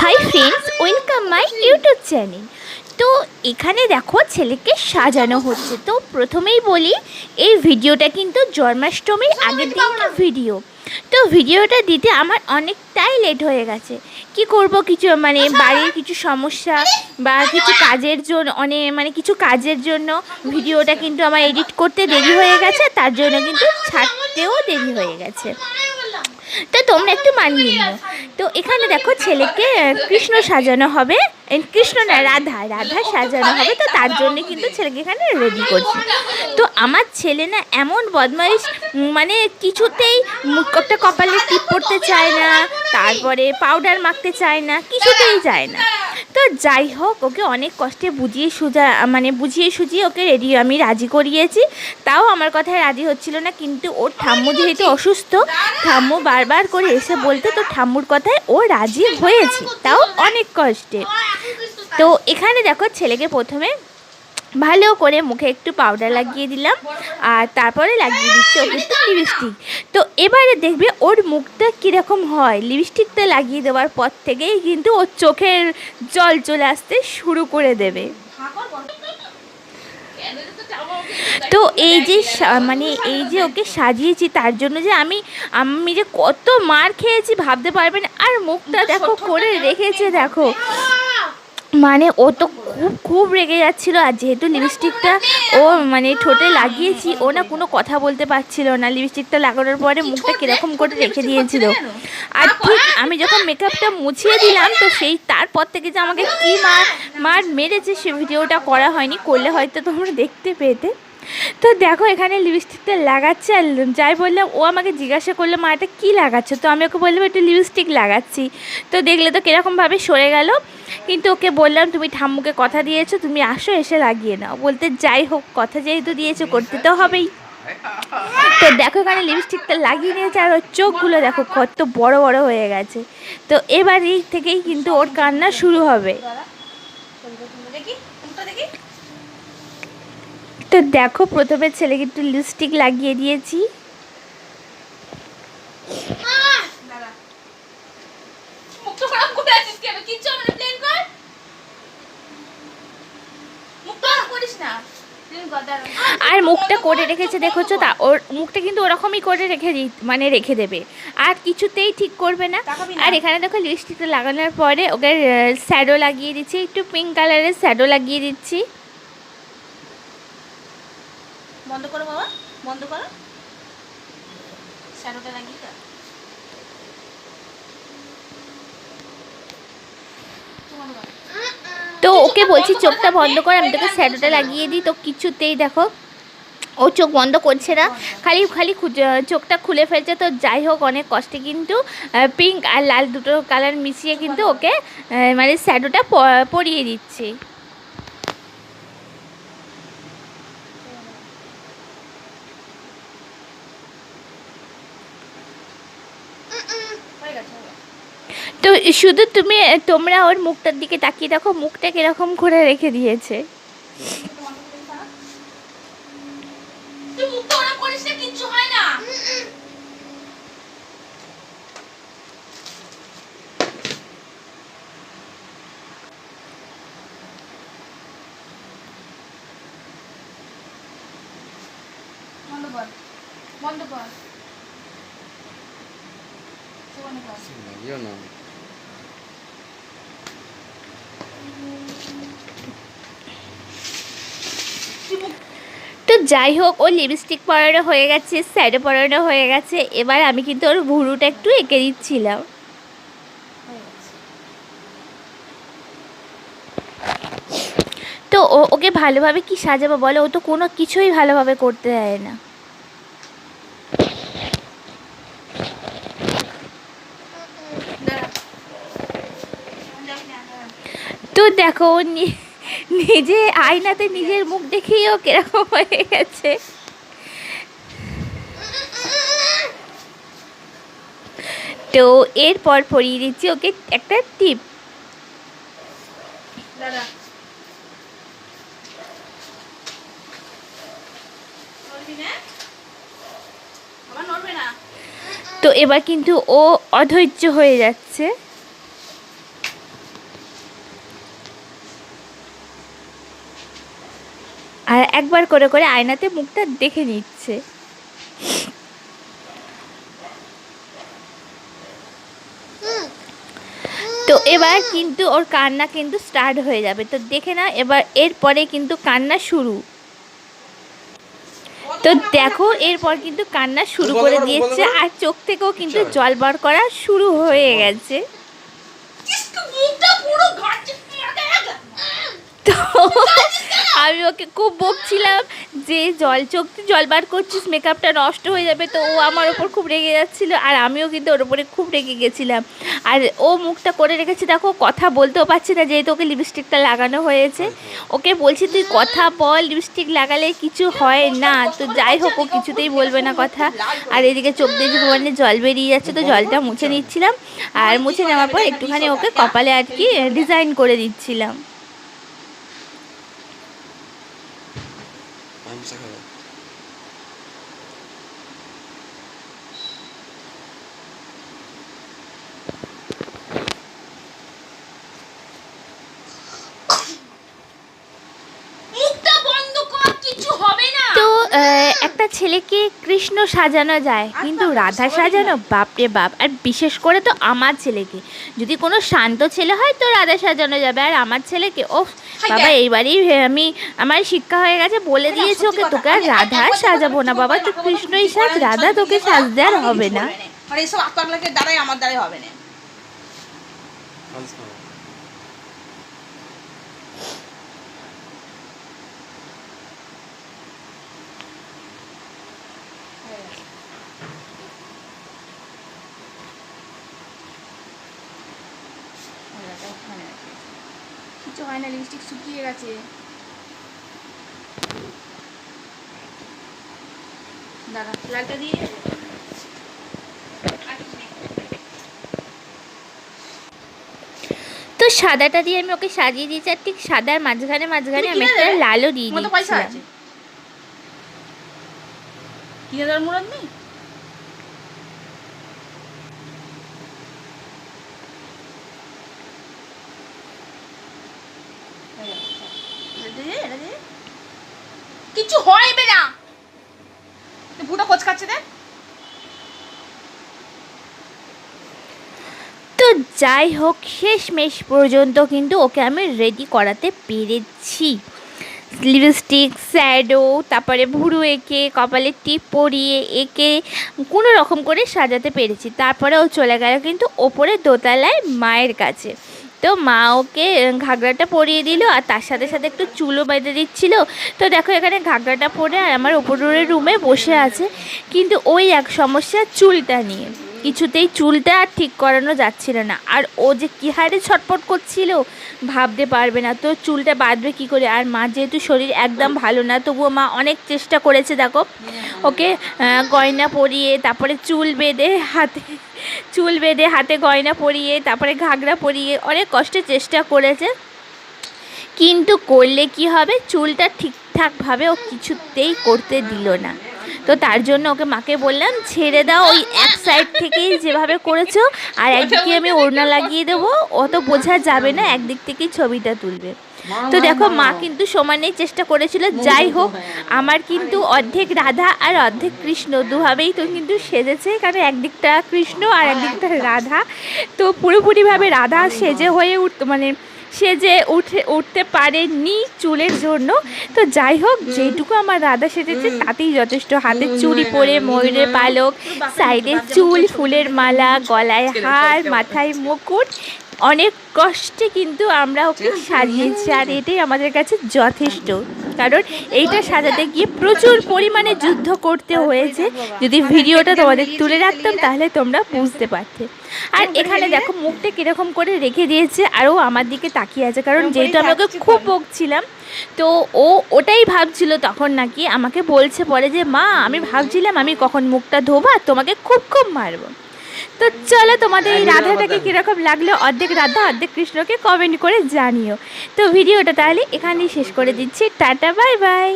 Hi friends welcome my YouTube channel তো এখানে দেখো ছেলেকে সাজানো হচ্ছে। তো প্রথমেই বলি এই ভিডিওটা কিন্তু জন্মাষ্টমীর আগের দিনকার ভিডিও। তো ভিডিওটা দিতে আমার অনেকটাই লেট হয়ে গেছে। কি করব কিছু মানে বাড়ির কিছু সমস্যা বা কিছু কাজের জন্য অনেক মানে কিছু কাজের জন্য ভিডিওটা কিন্তু আমার এডিট করতে দেরি হয়ে গেছে তার জন্য কিন্তু ছাড়তেও দেরি হয়ে গেছে। তো তোমরা একটু মানিয়ে নিও। তো এখানে দেখো ছেলেকে কৃষ্ণ সাজানো হবে। কৃষ্ণ না, রাধা। রাধা সাজানো হবে, তো তার জন্য কিন্তু ছেলেকে এখানে রেডি করছি। তো আমার ছেলে না এমন বদমাইশ মানে কিছুতেই একটা কপালে টিপ পড়তে চায় না, তারপরে পাউডার মাখতে চায় না, কিছুতেই যায় না। তো যাই হোক ওকে অনেক কষ্টে বুঝিয়ে সুজা মানে বুঝিয়ে সুঝিয়ে ওকে রেডি আমি রাজি করিয়েছি তাও আমার কথায় রাজি হচ্ছিল না কিন্তু ওর ঠাম্মু যেহেতু অসুস্থ ঠাম্মু বারবার করে এসে বলতে তো ঠাম্মুর কথায় ও রাজি হয়েছে তাও অনেক কষ্টে তো এখানে দেখো ছেলেকে প্রথমে ভালো করে মুখে একটু পাউডার লাগিয়ে দিলাম আর তারপরে লাগিয়ে দিচ্ছি ওকে একটু লিপস্টিক তো এবারে দেখবে ওর মুখটা কীরকম হয়। লিপস্টিকটা লাগিয়ে দেওয়ার পর থেকেই কিন্তু ওর চোখের জল চলে আসতে শুরু করে দেবে। তো এই যে মানে এই যে ওকে সাজিয়েছি তার জন্য যে আমি আমি যে কত মার খেয়েছি ভাবতে পারবেন আর মুখটা দেখো করে রেখেছে দেখো। মানে ও তো খুব খুব রেগে যাচ্ছিল আর যেহেতু লিপস্টিকটা ও মানে ঠোঁটে লাগিয়েছি ও না কোনো কথা বলতে পারছিল না লিপস্টিকটা লাগানোর পরে মুখটা কীরকম করে রেখে দিয়েছিল। আর ঠিক আমি যখন মেকআপটা মুছিয়ে দিলাম তো সেই তারপর থেকে যে আমাকে কী মার মার মেরেছে সে ভিডিওটা করা হয়নি করলে হয়তো তোমরা দেখতে পেতে। তো দেখো এখানে লিপস্টিকটা লাগাচ্ছে আর যাই বললাম, ও আমাকে জিজ্ঞাসা করল, মা, এটা কী লাগাচ্ছ? তো আমি ওকে বললাম, একটু লিপস্টিক লাগাচ্ছি। তো দেখলে তো কীরকমভাবে সরে গেল। কিন্তু ওকে বললাম, তুমি ঠাম্মুকে কথা দিয়েছ, তুমি আসো, এসে লাগিয়ে নাও। বলতে যাই হোক, কথা যেহেতু দিয়েছ, করতে তো হবেই। তো দেখো এখানে লিপস্টিকটা লাগিয়ে নিয়েছে আর ওর চোখগুলো দেখো কত বড় বড় হয়ে গেছে। তো এবার এই থেকেই কিন্তু ওর কান্না শুরু হবে। তো দেখো প্রথমে ছেলেকে একটু লিপস্টিক লাগিয়ে দিয়েছি। আর মুখটা করে রেখেছে দেখেছ? তা ওর মুখটা কিন্তু ওরকমই করে রেখে দি মানে রেখে দেবে। আর কিছুতেই ঠিক করবে না। আর এখানে দেখো লিপস্টিকটা লাগানোর পরে ওকে শ্যাডো লাগিয়ে দিচ্ছি। একটু পিঙ্ক কালারের শ্যাডো লাগিয়ে দিচ্ছি। বন্ধ করো বাবা, বন্ধ করো। শ্যাডোটা লাগিয়ে দাও। তো ওকে বলছি চোখটা বন্ধ করে, আমি তোকে শ্যাডোটা লাগিয়ে দিই, তো কিছুতেই দেখো, ও চোখ বন্ধ করছে না। খালি খালি চোখটা খুলে ফেলছে, তো যাই হোক, অনেক কষ্টে কিন্তু পিঙ্ক আর লাল দুটো কালার মিশিয়ে কিন্তু ওকে মানে শ্যাডোটা পরিয়ে দিচ্ছি হয়ে গেছে হয়ে গেছে। তো শুধু তুমি, তোমরা ওর মুখটার দিকে তাকিয়ে দেখো মুখটা কীরকম করে রেখে দিয়েছে। তুই মুখটা ওরম করিস না কিচ্ছু হয় না বন্ধ কর বন্ধ কর বন্ধ তো যাই হোক, ও লিপস্টিক পরানো হয়ে গেছে স্যাডো পরানো হয়ে গেছে। এবার আমি কিন্তু ওর ভুরুটা একটু এঁকে দিচ্ছিলাম। তো ওকে ভালোভাবে কি সাজাবো বলো? ও তো কোনো কিছুই ভালোভাবে করতে দেয় না দাঁড়া যাবি না দাঁড়া তো দেখো ও নিজে আয়নাতে নিজের মুখ দেখেই ও কীরকম হয়ে গেছে। তো এরপর পরিয়ে দিচ্ছি ওকে একটা টিপ। তো এবার কিন্তু ও অধৈর্য হয়ে যাচ্ছে। একবার করে করে আয়নাতে মুখটা দেখে নিচ্ছে। তো এবার কিন্তু ওর কান্না কিন্তু স্টার্ট হয়ে যাবে। তো দেখে না এবার এরপরে কিন্তু কান্না শুরু। তো দেখো এরপর কিন্তু কান্না শুরু করে দিয়েছে আর চোখ থেকেও কিন্তু জল বার করা শুরু হয়ে গেছে কিসকু মুখটা পুরো ঘাটছে তো আমি ওকে খুব বকছিলাম যে জল, চোখ জল বার করছিস মেকআপটা নষ্ট হয়ে যাবে। তো ও আমার ওপর খুব রেগে যাচ্ছিল আর আমিও কিন্তু ওর ওপরে খুব রেগে গেছিলাম। আর ও মুখটা করে রেখেছে, দেখো কথা বলতেও পারছি না যেহেতু ওকে লিপস্টিকটা লাগানো হয়েছে। ওকে বলছি, তুই কথা বল লিপস্টিক লাগালে কিছু হয় না। তো যাই হোক, ও কিছুতেই বলবে না কথা। আর এদিকে চোখ দিয়ে ভগবানে জল বেরিয়ে যাচ্ছে, তো জলটা মুছে নিচ্ছিলাম। আর মুছে নেওয়ার পর একটুখানি ওকে কপালে আর কি ডিজাইন করে দিচ্ছিলাম। second একটা ছেলেকে কৃষ্ণ সাজানো যায় কিন্তু রাধা সাজানো বাপরে বাপ আর বিশেষ করে তো আমার ছেলেকে যদি কোনো শান্ত ছেলে হয় তো রাধা সাজানো যাবে আর আমার ছেলেকে ও বাবা এইবারই আমি আমার শিক্ষা হয়ে গেছে বলে দিয়েছে ওকে তোকে আর রাধা সাজাবো না বাবা তুই কৃষ্ণই সাজ রাধা তোকে সাজতে আর হবে না আর এইসব আত্মাগুলোকে দ্বারাই আমার দ্বারাই হবে না গামছা খাবে কিছু হয় না লিপস্টিক শুকিয়ে গেছে। দাঁড়া লালটা দিয়ে তো সাদাটা দিয়ে আমি ওকে সাজিয়ে দিয়েছি আর ঠিক সাদার মাঝখানে মাঝখানে আমি একটা লালও দিয়ে আছে। কিনে দেওয়ার মুরদ নেই এটা দে, এটা দে। কিছু হইবে না। ভুটা কোচ খাচ্ছে দেখ তো যাই হোক, শেষমেশ পর্যন্ত কিন্তু ওকে আমি রেডি করাতে পেরেছি। লিপস্টিক স্যাডো তারপরে ভুরু এঁকে, কপালে টিপ পরিয়ে এঁকে, কোনো রকম করে সাজাতে পেরেছি। তারপরে ও চলে গেল কিন্তু ওপরে দোতলায় মায়ের কাছে। তো মা ওকে ঘাগড়াটা ঘাগরাটা পরিয়ে দিল আর তার সাথে সাথে একটু চুলও বেঁধে দিচ্ছিল। তো দেখো এখানে ঘাগরাটা পরে আর আমার ওপরের রুমে বসে আছে। কিন্তু ওই এক সমস্যা চুলটা নিয়ে। কিছুতেই চুলটা আর ঠিক করানো যাচ্ছিল না। আর ও যে কী হারে ছটপট করছিল, ভাবতে পারবে না। তো চুলটা বাঁধবে কী করে? আর মা যেহেতু শরীর একদম ভালো না, তবুও মা অনেক চেষ্টা করেছে দেখো। ওকে গয়না পরিয়ে, তারপরে চুল বেঁধে হাতে, চুল বেঁধে হাতে গয়না পরিয়ে, তারপরে ঘাগরা পরিয়ে অনেক কষ্টে চেষ্টা করেছে। কিন্তু করলে কি হবে? চুলটা ঠিকঠাকভাবে ও কিছুতেই করতে দিল না। তো তার জন্য ওকে মাকে বললাম, ছেড়ে দাও ওই এক সাইড থেকেই যেভাবে করেছ, আর একদিকে আমি ওড়না লাগিয়ে দেবো। অত বোঝা যাবে না, একদিক থেকেই ছবিটা তুলবে। তো দেখো, মা কিন্তু সমানেই চেষ্টা করেছিল। যাই হোক, আমার কিন্তু অর্ধেক রাধা আর অর্ধেক কৃষ্ণ, দুভাবেই তো কিন্তু সেজেছে, কারণ একদিকটা কৃষ্ণ আর একদিকটা রাধা। তো পুরোপুরিভাবে রাধা সেজে হয়ে উঠ মানে সেজে উঠে উঠতে পারেনি চুলের জন্য। তো যাই হোক যেটুকু আমার দাদা সেজেছে তাতেই যথেষ্ট। হাতে চুড়ি পরে ময়ূরের পালক সাইডে চুল ফুলের মালা গলায় হার মাথায় মুকুট। অনেক কষ্টে কিন্তু আমরা ওকে সাজিয়েছি আর এটাই আমাদের কাছে যথেষ্ট। কারণ এইটা সাজাতে গিয়ে প্রচুর পরিমাণে যুদ্ধ করতে হয়েছে। যদি ভিডিওটা তোমাদের তুলে রাখতাম তাহলে তোমরা বুঝতে পারতে। আর এখানে দেখো মুখটা কীরকম করে রেখে দিয়েছে আর ও আমার দিকে তাকিয়ে আছে। কারণ যেহেতু আমি ওকে খুব বকছিলাম তো ও ওটাই ভাবছিল তখন নাকি। আমাকে বলছে পরে যে মা আমি ভাবছিলাম আমি কখন মুখটা ধোবো তোমাকে খুব খুব মারবো। তো চলো তোমাদের এই রাধাটাকে কীরকম লাগল? অর্ধেক রাধা অর্ধেক কৃষ্ণকে কমেন্ট করে জানিও। তো ভিডিওটা তাহলে এখানেই শেষ করে দিচ্ছি। Tata bye bye.